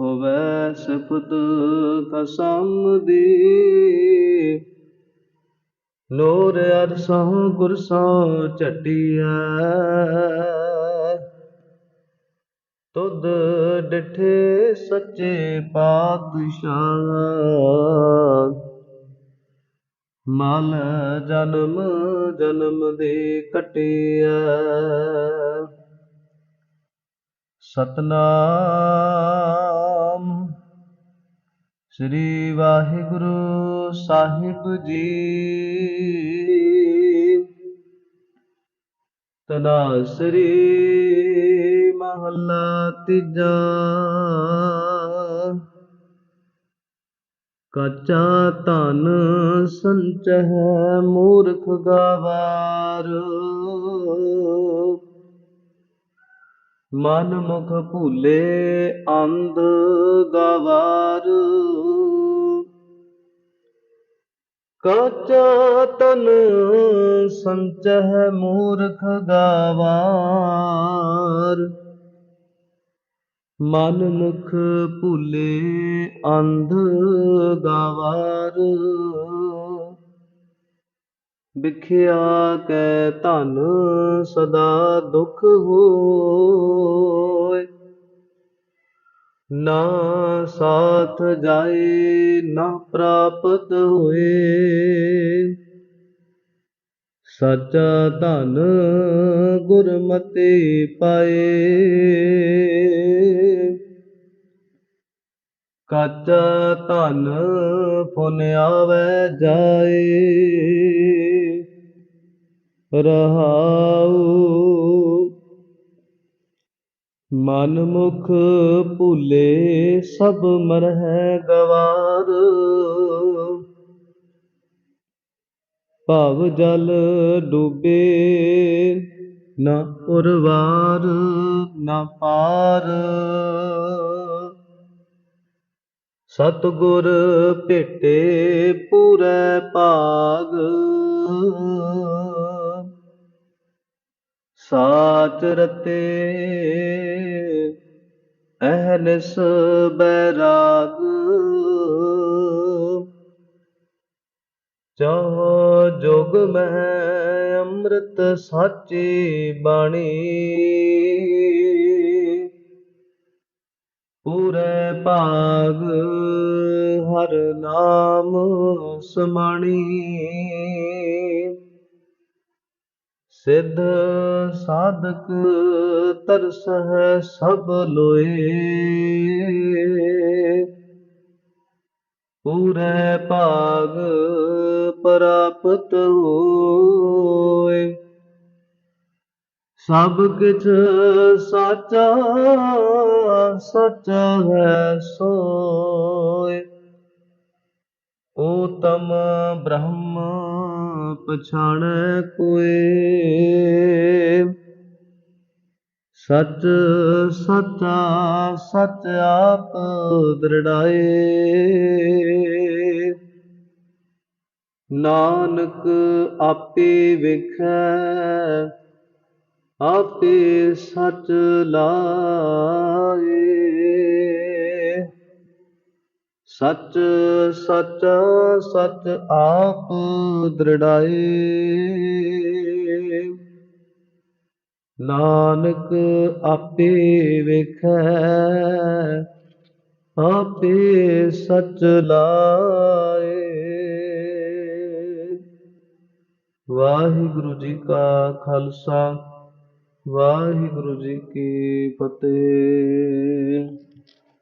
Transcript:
ਹੋਵੈ ਸਿਫਤ ਕਸਮ ਦੀ। ਲੋਰ ਅਰਸੋਂ ਗੁਰਸਾਂ ਝਟੀਐ। ਤੁਧ ਡਿਠੇ ਸੱਚੇ ਪਾਤਸ਼ਾਹ। ਮਲ ਜਨਮ ਜਨਮ ਦੇ ਕਟਿਐ। ਸਤਨਾਮ ਸ੍ਰੀ ਵਾਹਿਗੁਰੂ ਸਾਹਿਬ ਜੀ। ਤਨਾਸਰੀ ਮਹੱਲਾ ਤੀਜਾ। ਕੱਚਾ ਧਨ ਸੰਚਹਿ ਮੂਰਖ ਗਵਾਰ। ਮਨ ਮੁਖ ਭੂਲੇ ਅੰਧ ਗਵਾਰ। ਕਾਚਾ ਤਨ ਸੰਚਹਿ ਮੂਰਖ ਗਵਾਰ। ਮਨ ਮੁਖ ਭੂਲੇ ਅੰਧ ਗਵਾਰ। ਵਿਖਿਆ ਕੈ ਧਨ ਸਦਾ ਦੁਖ ਹੋਏ। ਨਾ ਸਾਥ ਜਾਏ, ਨਾ ਪ੍ਰਾਪਤ ਹੋਏ। ਸੱਚਾ ਧਨ ਗੁਰਮਤਿ ਪਾਏ। ਕੱਚਾ ਧਨ ਫੁਨ ਆਵੈ ਜਾਏ। ਰਹਾਉ। ਮਨ ਮੁਖ ਭੂਲੇ ਸਭ ਮਰਹਿ ਗਵਾਰ। ਭਵ ਜਲ ਡੁਬੇ ਨਾ ਉਰਵਾਰ, ਨਾ ਪਾਰ। ਸਤਿਗੁਰ ਭੇਟੇ ਪੂਰੈ ਭਾਗ। ਸਾਚ ਰਤੇ ਅਹਨਿਸ ਬੈਰਾਗ ਚਾਹ ਜੋਗ ਮਹਿ ਅੰਮ੍ਰਿਤ ਸਾਚੀ ਬਾਣੀ ਪੂਰੇ ਭਾਗ ਹਰ ਨਾਮ ਸਮਾਣੀ ਸਿੱਧ ਸਾਧਕ ਤਰਸਹਿ ਸਭ ਲੋਏ। ਪੂਰੇ ਭਾਗ ਪ੍ਰਾਪਤ ਹੋਏ। ਸਭ ਕਿਛ ਸਾਚਾ ਸੱਚ ਹੈ ਸੋਏ। ਊਤਮ ਬ੍ਰਹਮ ਪਛਾਣੈ ਕੋਏ। ਸਚ ਸਚਾ ਸਚ ਆਪ ਦ੍ਰਿੜਾਏ। ਨਾਨਕ ਆਪੇ ਵੇਖੈ ਆਪੇ ਸਚ ਲਾਏ। ਸਚ ਸਚ ਸਚ ਆਪ ਦ੍ਰਿੜਾਏ। ਨਾਨਕ ਆਪੇ ਵੇਖੈ, ਆਪੇ ਸਚ ਲਾਏ। ਵਾਹਿਗੁਰੂ ਜੀ ਕਾ ਖਾਲਸਾ, ਵਾਹਿਗੁਰੂ ਜੀ ਕੀ ਫਤਿਹ।